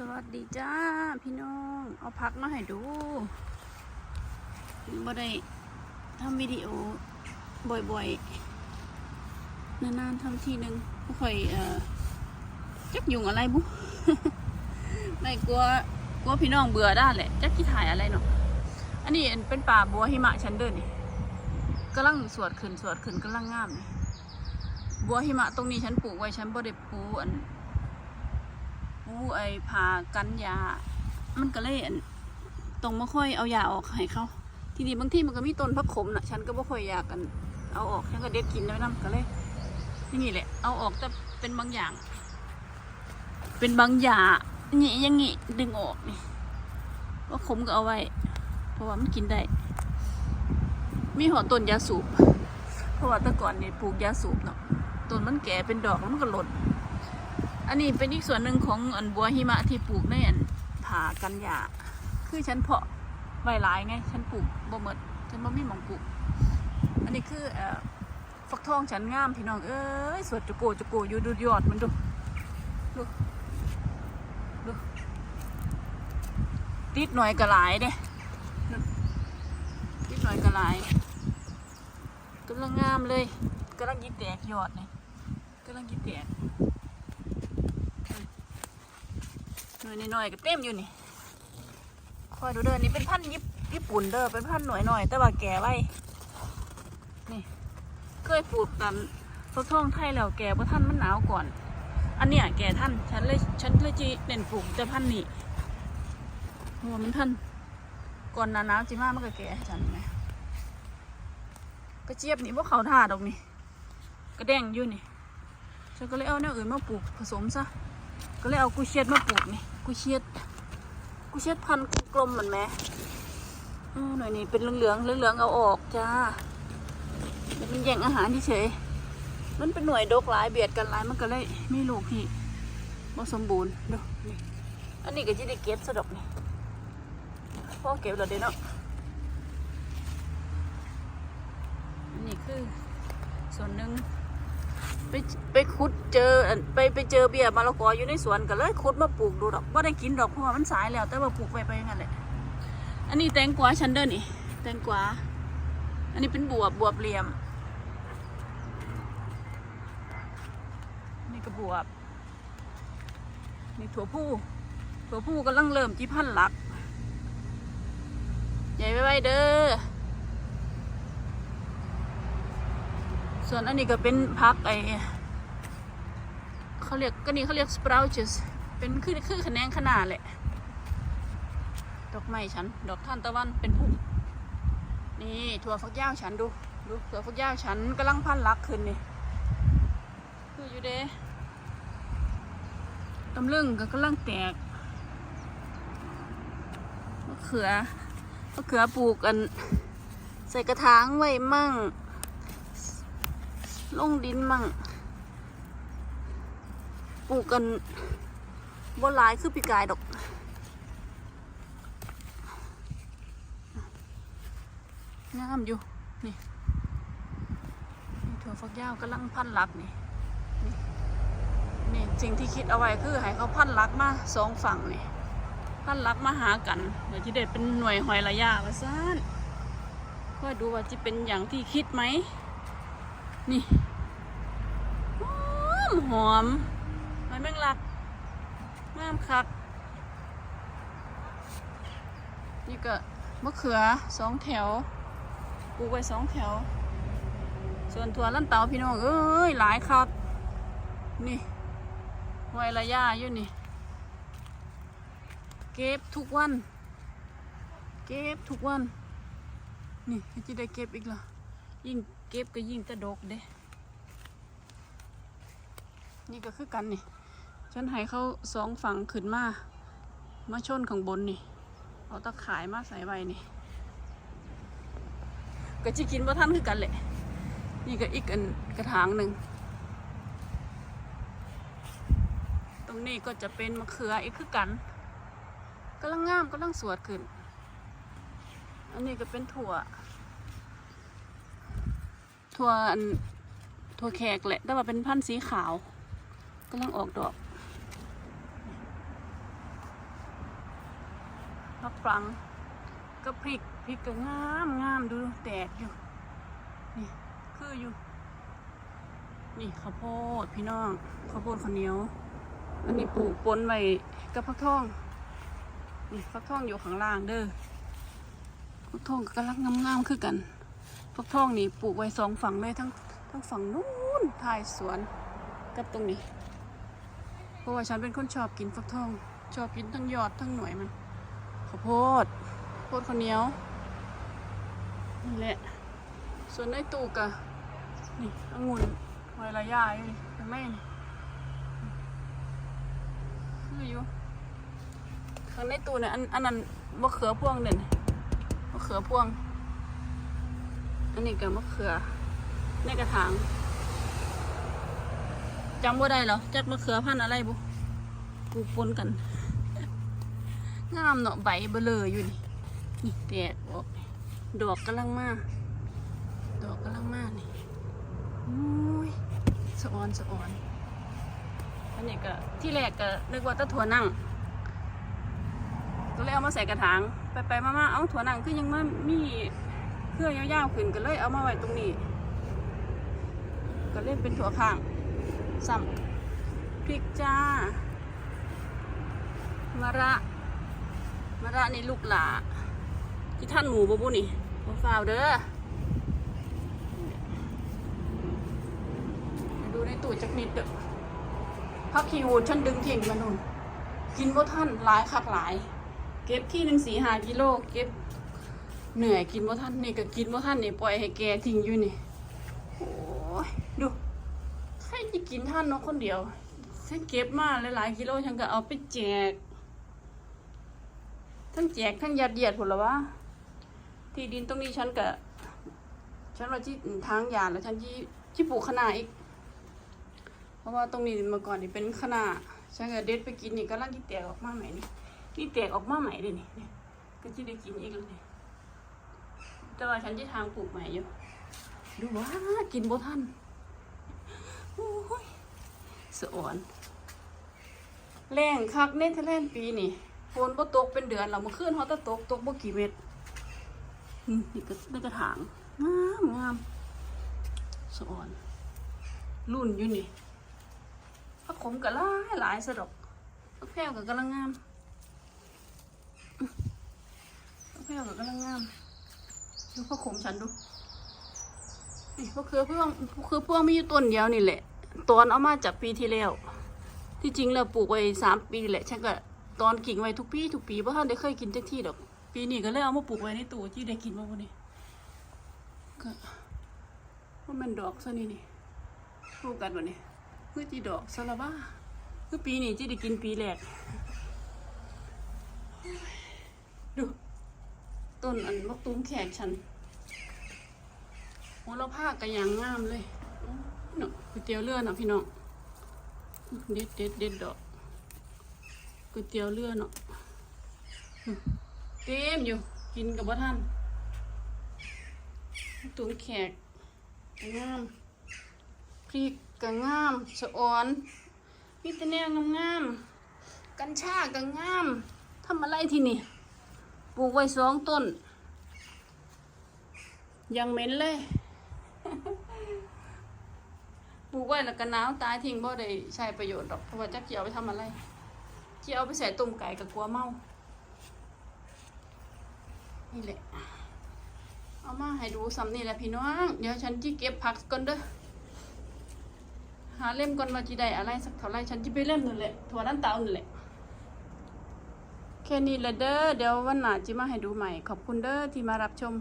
สวัสดีจ้าพี่น้อง เอาพักมาให้ดูบ่ได้ทำวิดีโอบ่อยๆ นานๆทำทีหนึ่งไม่ค่อยเอ่อจักยุ่งอะไรบุ ไม่กลัวกลัวพี่น้องเบื่อได้แหละจักที่ถ่ายอะไรเนาะอันนี้เป็นป่าบัวหิมะชั้นเดินนี่กำลังสวดขึ้นสวดขึ้นกำลังงามนี่บัวหิมะตรงนี้ฉันปลูกไว้ฉันบ่ได้ปลูกอัน ผู้ไอ้พากันยา มันก็เลยตรงไม่ค่อยเอายาออกให้เขาทีนี้บางที่มันก็มีต้นพักขมนะฉันก็ไม่ค่อยอยากกัน เอาออกฉันก็เด็ดกินแล้วน้ำก็เลยนี่นี่แหละ เอาออกแต่เป็นบางอย่าง เป็นบางอย่างนี่ยังงี้ดึงออกนี่ว่าขมก็เอาไว้ เพราะว่ามันกินได้ มีหอต้นยาสูบ เพราะว่าแต่ก่อนเนี่ยปลูกยาสูบเนาะต้นมันแก่เป็นดอกแล้วมันก็หล่น อันนี้เป็นอีกส่วนหนึ่งของอันบัวหิมะที่ปลูกในอันผากันหยาคือฉันเพาะไว้หลายไง ฉันปลูกบ่หมดฉันบ่มีหมองปลูก อันนี้คือเอ่อฟักทองฉันงามพี่น้องเอ้ยสวดจุโกจุโกอยู่ดูยอดมันดูดูดูติดหน่อยกระหลายเด้ติดหน่อยกระหลายกำลังงามเลยกำลังยิแตกยอดนี่กำลังยิแตก น่วยน้อยๆก็เต็มอยู่นี่คอยดูเด้อนี่เป็นพันธุ์ญี่ปุ่นเด้อเป็นพันธุ์หน่วยหน่อยๆแต่ว่าแก่ไว้นี่เคยปลูกกันฟักทองไทยแล้วแก่เพราะท่านมันหนาวก่อน อันเนี้ยแก่ท่านฉันเลยฉันเลยจีเด่นปลูกแต่พันนี้หัวมันท่านก่อนหนาหนาวจีมามันก็แก่ฉันไหมกระเจี๊ยบนี่พวกเขาท่าดอกนี่กระแดงอยู่นี่ฉันก็เลยเอาแนวอื่นมาปลูกผสมซะก็เลยเอากุเชียดมาปลูกนี่ กุเชียดกุเชียดพันกลมเหมือนไหมหน่อยนี่เป็นเหลืองๆเหลืองๆเอาออกจ้าเดี๋ยวมันแย่งอาหารเฉยมันเป็นหน่วยดกหลายเบียดกันหลายมันก็เลยมีลูกที่บ่สมบูรณ์ดูนี่อันนี้ก็จะได้เก็บสะดอกนี่พ่อเก็บแล้วเด้เนาะอันนี้คือส่วนหนึ่ง ไปไปขุดเจอไปไปเจอเบี้ยมะละกออยู่ในสวนก็เลยขุดมาปลูกดูดอกว่าได้กินดอกเพราะว่ามันสายแล้ว แต่ว่าปลูกไปไปงั้นแหละอันนี้แตงกวาชันเดอร์นี่แตงกวาอันนี้เป็นบวบบวบเหลี่ยม นี่ก็บวบนี่ถั่วผู้ถั่วผู้กำลังเริ่มจีพันหลัก ใหญ่ไว้ไว้เด้อ ส่วนอันนี้ก็เป็นพักไอเขาเรียกก็นี่เขาเรียก sprouts เป็นคือคือขะแนงขนาดแหละ ดอกไม้ฉัน ดอกท่านตะวันเป็นพุ่มนี่ถั่วฝักยาวฉันดูดูถั่วฝักยาวฉันกำลังพันลักขึ้นนี่คืออยู่เด้ตำลึงก็กำลังแตกมะเขือมะเขือปลูกกัน ใส่กระถางไว้มั่ง ลงดินมั่งปลูกกันบนหลายคือปีกายดอก งามอยู่ นี่นี่ถั่วฝักยาวกำลังพันลักนี่นี่นี่สิ่งที่คิดเอาไว้คือให้เขาพันลักมาสองฝั่งนี่พันลักมาหากันเดี๋ยวจะได้เป็นหน่วยหอยระยะว่าซ่านค่อยดูว่าจะเป็นอย่างที่คิดไหม นี่ มหอมหอยแมงลักงามคัก นี่ก็มะเขือสองแถวปลูกไว้สองแถว ส่วนถั่วลันเตาพี่น้องเอ้ยหลายคัก นี่ไวระยะอยู่นี่ เก็บทุกวัน เก็บทุกวัน นี่จะได้เก็บอีกละยิ่งเก็บก็ยิ่งจะดกเด้ นี่ก็คือกันนี่ ฉันให้เขาสองฝั่งขึ้นมา มาชนข้างบนนี่ เอาตะขายมาใส่ไว้นี่ ก็จะกินว่าท่านคือกันแหละ นี่ก็อีกอันกระถางหนึ่ง ตรงนี้ก็จะเป็นมะเขืออีกคือกันกำลังงามกำลังสวดขึ้น อันนี้ก็เป็นถั่ว ถั่วอันถั่วแขกแหละ แต่ว่าเป็นพันธุ์สีขาว กำลังออกดอกผักฟรังก็พริกพริกก็งามงามดูแตกอยู่ นี่คืออยู่ นี่ข้าวโพดพี่น้องข้าวโพดข้าวเหนียว อันนี้ปลูกปนไว้กับฟักทอง นี่ฟักทองอยู่ข้างล่างเด้อฟักทองก็กำลังงามๆคือกันฟักทองนี่ปลูกไว้สองฝั่งเลยทั้งทั้งฝั่งนู้นท้ายสวนกับตรงนี้ ราะว่าฉันเป็นคนชอบกินฟักทอง ชอบกินทั้งยอดทั้งหน่วยมันข้าวโพดข้าวโพดข้าวเหนียวนี่แหละส่วนในตู้กะนี่องุ่นไวระยะอยู่นี่เห็นไหมนี่คืออยู่ข้างในตู้เนี่ยอันอันนั้นมะเขือพวงเด่นมะเขือพวง อันนี้กับมะเขือในกระถาง จำว่าได้เหรอจัดมะเขือพันธุ์อะไรบุปลูกปนกันงามเนาะใบเบลออยู่นี่นี่แตกออกดอกกำลังมาดอกกำลังมานี่อุ้ยสะออนสะออนอันนี้ก็ที่แรกก็นึกว่าตะถั่วนั่งก็เลยเอามาใส่กระถางไปไปมาๆเอาถั่วนั่งคือยังมามีเครื่องยาวๆขึ้นก็เลยเอามาไว้ตรงนี้ ก็เล่นเป็นถั่วข้าง ซ้ำพริกจ้ามะระมะระนี่ลูกหลาที่ท่านหมูบ่บุนี่บ่ฟาวเด้อดูในตู้จักนิดเด้อพักขี้หูดฉันดึงทิ้งมานุ่นกินบ่ทันหลายคักหลาย เก็บที่หนึ่งสี่ห้ากิโลเก็บเหนื่อยกินบ่ทันนี่ก็กินบ่ทันนี่ปล่อยให้แกทิ้งอยู่นี่โอ้ยดู รจะกินท่านนาะคนเดียวฉันเก็บมาหลายๆกิโลฉันก็เอาไปแจก ทั้งแจกทั้งยัดเยียดผลละวะที่ดินตรงนี้ฉันก็ฉันว่าที่ทางยาแล้วฉันที่ที่ปลูกขนาอีก เพราะว่าตรงนี้เมื่อก่อนนี่เป็นขนาฉันก็เด็ดไปกินนี่ก็ลังที่แตกออกมาใหม่นี่นี่แตกออกมาใหม่เลยนี่ก็จะได้กินอีกแล้วแต่ว่าฉันจะทางปลูกใหม่อยู่ดูว่ากินบ่ทัน สะอ่อนแรงคักเนเธอร์แลนด์ปีนี่ฝนบ่ตกเป็นเดือนแล้วเมื่อคืนเขาตะตกตกบ่กี่เม็ดอืมนี่ก็นี่กระถางงามงามสะอ่อนรุ่นอยู่นี่ผักขมก็หลายหลายสะดอกผักแพรวก็กำลังงามอื้อผักแพรวก็กำลังงามดูผักขมฉันดู นี่ก็คือเพื่องคือเพื่องมีอยู่ต้นเดียวนี่แหละ ตอนเอามาจากปีที่แล้ว ที่จริงแล้วปลูกไว้สามปีแหละ ฉันก็ตอนกิ่งไว้ทุกปีทุกปีเพราะท่านได้เคยกินจักที่ดอก ปีนี้ก็เลยเอามาปลูกไว้ในตู้ที่ได้กินมาวันนี้ก็ว่ามันดอกซะนี่นี่ปลูกกันวันนี้คือจีดอกซะละบ้าคือปีนี้จีได้กินปีแรกดูต้นอันมะตูมแขกฉัน โหเราผ้ากระยางงามเลยเนาะก๋วยเตี๋ยวเรือเนาะพี่น้องเด็ดเด็ดเด็ดดอกก๋วยเตี๋ยวเรือเนาะอืมเต็มอยู่กินกับว่าท่านตุนแขกกระงามพริกกระงามสะออนมีแต่แนวงามๆกัญชากระงามทำอะไรที่นี่ปลูกไว้สองต้น ยังเหม็นเลย ลูกไว้แล้วก็น้าวตายทิ้งบ่ได้ใช้ประโยชน์ดอกเพราะว่าจักเกี่ยวไปทำอะไร เกี่ยวไปใส่ต้มไก่กับกลัวเมา นี่แหละ เอามาให้ดูซ้ำนี่แหละพี่น้อง เดี๋ยวฉันที่เก็บผักก่อนเด้อ หาเล่มก่อนว่าจีได้อะไรสักเท่าไรฉันจะไปเล่มนั่นแหละถั่วด้านเตานั่นแหละแค่นี้และเด้อ เดี๋ยววันหน้าจะมาให้ดูใหม่ ขอบคุณเด้อที่มารับชม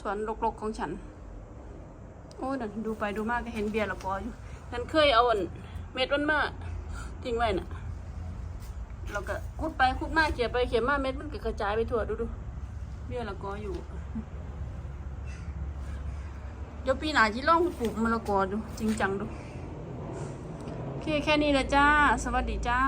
สวนรกๆของฉัน โอ้นั่นดูไปดูมากก็เห็นเบียร์ละกออยู่ฉันเคยเอาอันเม็ดมันมาทิ้งไว้น่ะเราก็คุดไปคุดมาเขี่ยไปเขี่ยมาเม็ดมันก็กระจายไปทั่วดูดูเบียร์ละกออยู่ เดี๋ยวปีหน้าที่ลองปลูกมะละกอดู จริงจังดู โอเคแค่นี้ละจ้า สวัสดีจ้า